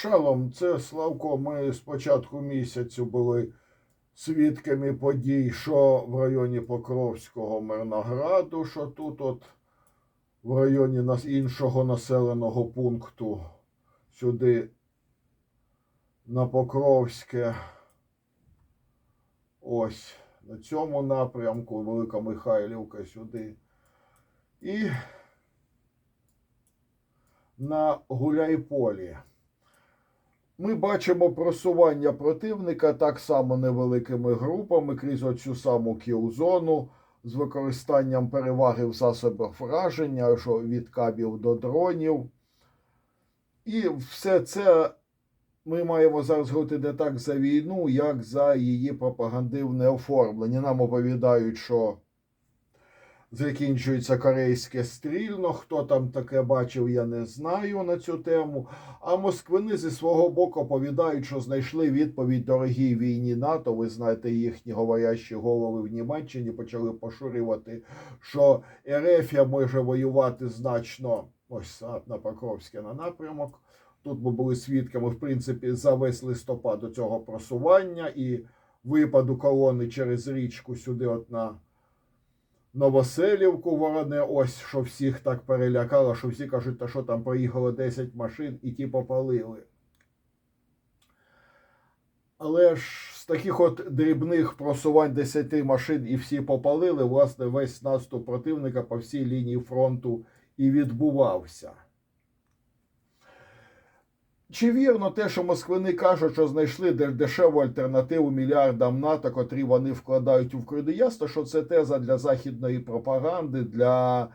Шалом, це Славко. Ми з початку місяцю були свідками подій, що в районі Покровського Мирнограду, що тут, от в районі іншого населеного пункту, сюди на Покровське. Ось на цьому напрямку Велика Михайлівка сюди. І на Гуляйполі. Ми бачимо просування противника так само невеликими групами крізь оцю саму кіл-зону з використанням переваги в засобах враження, що від кабів до дронів. І все це ми маємо зараз говорити не так за війну, як за її пропагандивне оформлення. Нам оповідають, що закінчується корейське стрільно. Хто там таке бачив, я не знаю на цю тему. А москвини зі свого боку оповідають, що знайшли відповідь дорогій війні НАТО. Ви знаєте, їхні говорящі голови в Німеччині почали поширювати, що Ерефія може воювати значно ось а, на Покровське на напрямок. Тут ми були свідками, в принципі, за весь листопад до цього просування і випаду колони через річку сюди, от на Новоселівку вороне, ось що всіх так перелякало, що всі кажуть, та що там проїхало 10 машин і ті попалили. Але ж з таких от дрібних просувань 10 машин і всі попалили, власне, весь наступ противника по всій лінії фронту і відбувався. Чи вірно те, що москвини кажуть, що знайшли дешеву альтернативу мільярдам НАТО, котрі вони вкладають у вкриди? Ясно, що це теза для західної пропаганди, для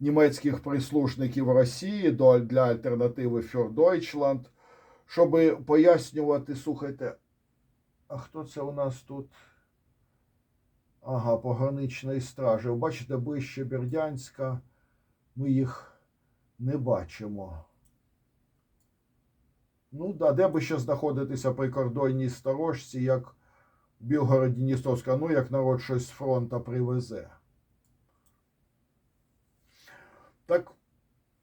німецьких прислужників Росії, для альтернативи Für Deutschland, щоб пояснювати, слухайте, а хто це у нас тут? Ага, пограничної стражі. Бачите, ближче Бердянська, ми їх не бачимо. Ну да, де би ще знаходитися прикордонній сторожці, як Білгороді Дністровська, ну як народ щось з фронта привезе. Так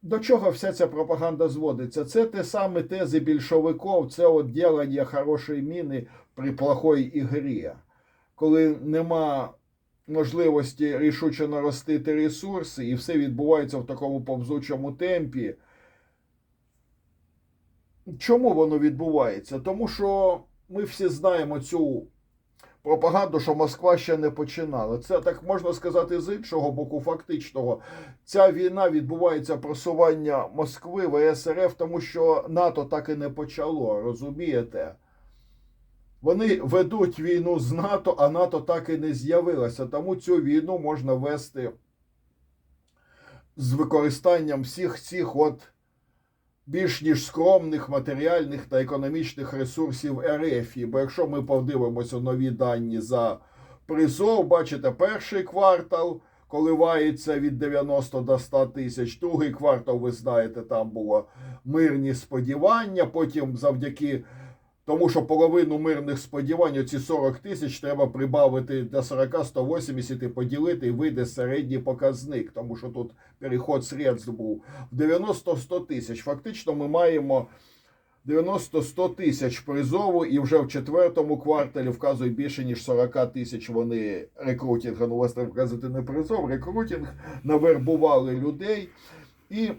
до чого вся ця пропаганда зводиться? Це те саме тези більшовиків, це от ділення хорошої міни при плохой ігрі. Коли нема можливості рішуче наростити ресурси, і все відбувається в такому повзучому темпі. Чому воно відбувається? Тому що ми всі знаємо цю пропаганду, що Москва ще не починала. Це так можна сказати з іншого боку, фактичного. Ця війна відбувається просування Москви в СРФ, тому що НАТО так і не почало, розумієте? Вони ведуть війну з НАТО, а НАТО так і не з'явилося. Тому цю війну можна вести з використанням всіх цих от більш ніж скромних матеріальних та економічних ресурсів РФ. Бо якщо ми подивимося нові дані за призов, бачите, перший квартал коливається від 90 до 100 тисяч, другий квартал, ви знаєте, там було мирні сподівання. Потім завдяки тому, що половину мирних сподівань, оці 40 тисяч, треба прибавити до 40-180 і поділити, і вийде середній показник, тому що тут переход средств був в 90-100 тисяч. Фактично, ми маємо 90-100 тисяч призову, і вже в четвертому кварталі вказують більше ніж 40 тисяч. Вони рекрутинг, ну власне вказати не призов, рекрутинг навербували людей. І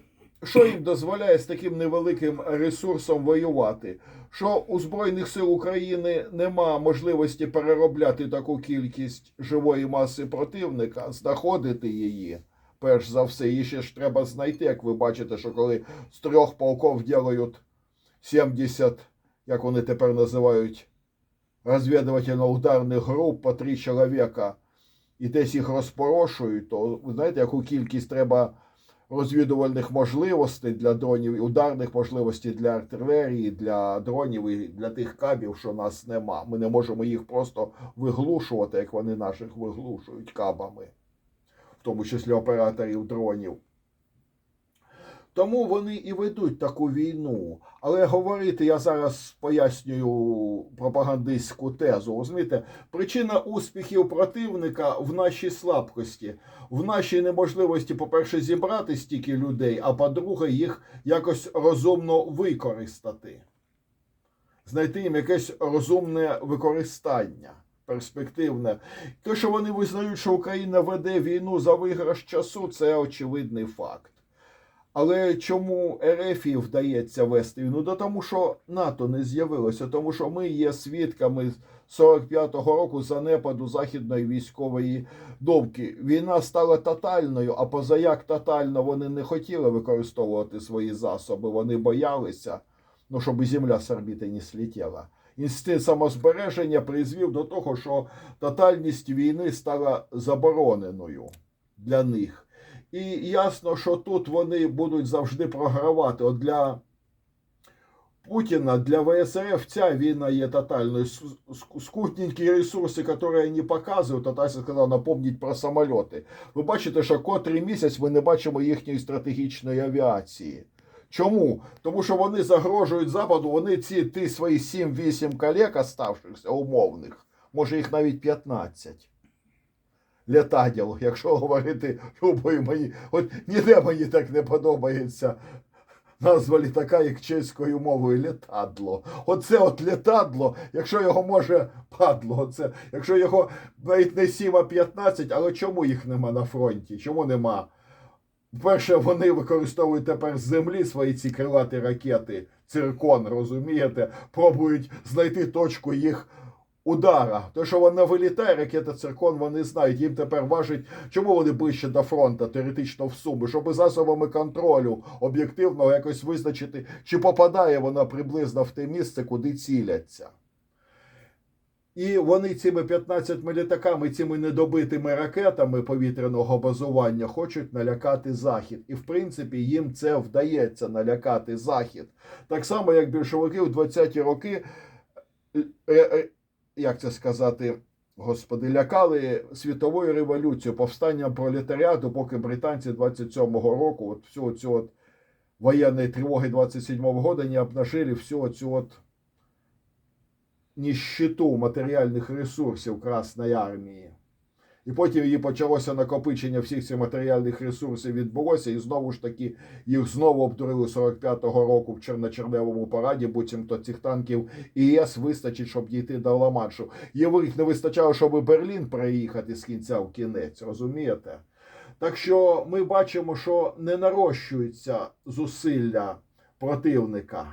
що їм дозволяє з таким невеликим ресурсом воювати? Що у Збройних сил України нема можливості переробляти таку кількість живої маси противника, знаходити її. Перш за все, її ще ж треба знайти, як ви бачите, що коли з трьох полков ділають 70, як вони тепер називають, розвідувально-ударних груп по три чоловіка, і десь їх розпорошують, то знаєте, яку кількість треба розвідувальних можливостей для дронів, ударних можливостей для артилерії, для дронів і для тих кабів, що нас нема. Ми не можемо їх просто виглушувати, як вони наших виглушують кабами, в тому числі операторів дронів. Тому вони і ведуть таку війну. Але говорити я зараз пояснюю пропагандистську тезу. Розумієте, причина успіхів противника в нашій слабкості, в нашій неможливості, по-перше, зібрати стільки людей, а по-друге, їх якось розумно використати. знайти їм якесь розумне використання, перспективне. Те, що вони визнають, що Україна веде війну за виграш часу, це очевидний факт. Але чому РФ і вдається вести війну? Да тому що НАТО не з'явилося, тому що ми є свідками 45-го року занепаду західної військової думки. Війна стала тотальною, а позаяк тотально вони не хотіли використовувати свої засоби. Вони боялися, ну щоб земля з орбіти не слетіла. Інстинкт самозбереження призвів до того, що тотальність війни стала забороненою для них. І ясно, що тут вони будуть завжди програвати. От для Путіна, для ВСРФ ця війна є тотальною. Скутненькі ресурси, які вони показують, а Тася сказав, напомніть про самольоти. Ви бачите, що котрий місяць ми не бачимо їхньої стратегічної авіації. Чому? Тому що вони загрожують Западу, вони ці ті свої 7-8 колег оставшихся умовних, може їх навіть 15 літаділ, якщо говорити любою мені. От ніде мені так не подобається назва літака, як чеською мовою літадло. Оце от літадло, якщо його може падло, оце, якщо його навіть не 7, а 15, але чому їх нема на фронті? Чому нема? Перше, вони використовують тепер з землі свої ці крилаті ракети, циркон, розумієте, пробують знайти точку їх удара. То, що вона вилітає, ракета циркон, вони знають. Їм тепер важить, чому вони ближче до фронту, теоретично в суми, щоб засобами контролю об'єктивно якось визначити, чи попадає вона приблизно в те місце, куди ціляться. І вони цими 15 літаками, цими недобитими ракетами повітряного базування хочуть налякати Захід. І в принципі їм це вдається налякати Захід. Так само, як більшовики в 20-ті роки, е, е, як це сказати, господи, лякали світовою революцією, повстанням пролетаріату, поки британці 27-го року, от всю цю от воєнної тривоги 27-го года не обнажили всю цю от ніщиту матеріальних ресурсів Красної армії. І потім її почалося накопичення всіх цих матеріальних ресурсів відбулося, і знову ж таки їх знову обдурили 45-го року в Черночерневому параді, буцімто цих танків ІС вистачить, щоб дійти до Ла-Маншу. Їх не вистачало, щоб Берлін переїхати з кінця в кінець, розумієте? Так що ми бачимо, що не нарощуються зусилля противника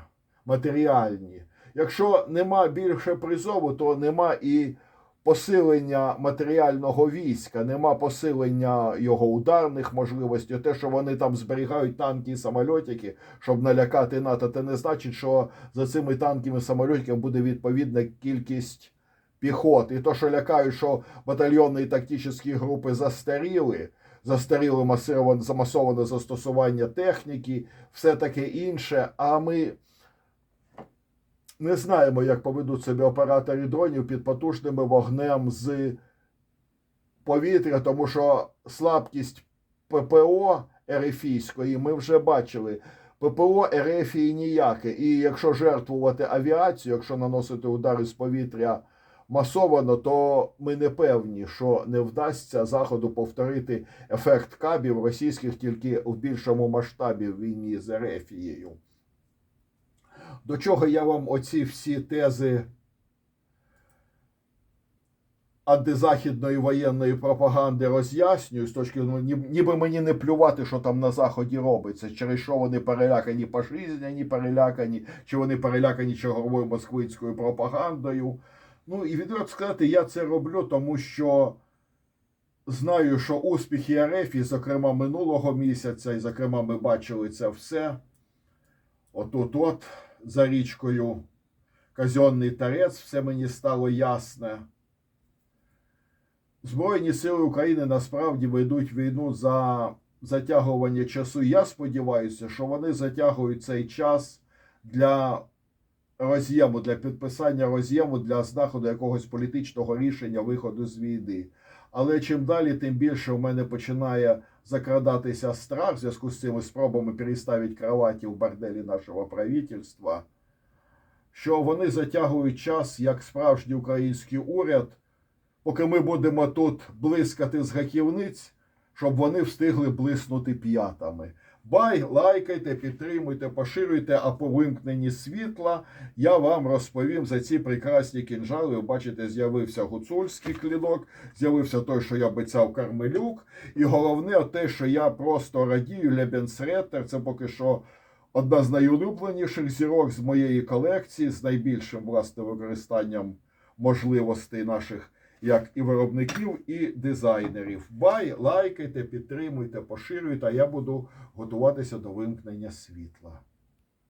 матеріальні. Якщо нема більше призову, то нема і посилення матеріального війська, нема посилення його ударних можливостей. Те, що вони там зберігають танки і самольотики, щоб налякати НАТО, це не значить, що за цими танками і самольотиками буде відповідна кількість піхот. І то, що лякають, що батальйонні і тактичні групи застаріли. Застаріло масоване, застосування техніки, все таке інше. А ми не знаємо, як поведуть себе оператори дронів під потужним вогнем з повітря, тому що слабкість ППО Ерефійської ми вже бачили. ППО Ерефії ніяке. І якщо жертвувати авіацію, якщо наносити удари з повітря масовано, то ми не певні, що не вдасться Заходу повторити ефект кабів російських тільки в більшому масштабі в війні з Ерефією. До чого я вам оці всі тези антизахідної воєнної пропаганди роз'яснюю з точки ні- ніби мені не плювати, що там на заході робиться, через що вони перелякані пожизнені, перелякані, чи вони перелякані черговою москвицькою пропагандою. Ну і відверто сказати, я це роблю, тому що знаю, що успіхи РФ, і, зокрема минулого місяця, і зокрема, ми бачили це все. Отут от за річкою Казенний Тарець, все мені стало ясне. Збройні сили України насправді ведуть війну за затягування часу. Я сподіваюся, що вони затягують цей час для роз'єму, для підписання роз'єму, для знаходу якогось політичного рішення виходу з війни. Але чим далі, тим більше в мене починає закрадатися страх в зв'язку з цими спробами переставити кроваті в борделі нашого правительства, що вони затягують час як справжній український уряд, поки ми будемо тут блискати з гаківниць, щоб вони встигли блиснути п'ятами. Бай, лайкайте, підтримуйте, поширюйте, а по вимкненні світла я вам розповім за ці прекрасні кінжали. Ви бачите, з'явився гуцульський клінок, з'явився той, що я обіцяв Кармелюк. І головне, те, що я просто радію, Лебенсретер, це поки що одна з найулюбленіших зірок з моєї колекції, з найбільшим власне використанням можливостей наших як і виробників, і дизайнерів. Бай, лайкайте, підтримуйте, поширюйте, а я буду готуватися до вимкнення світла.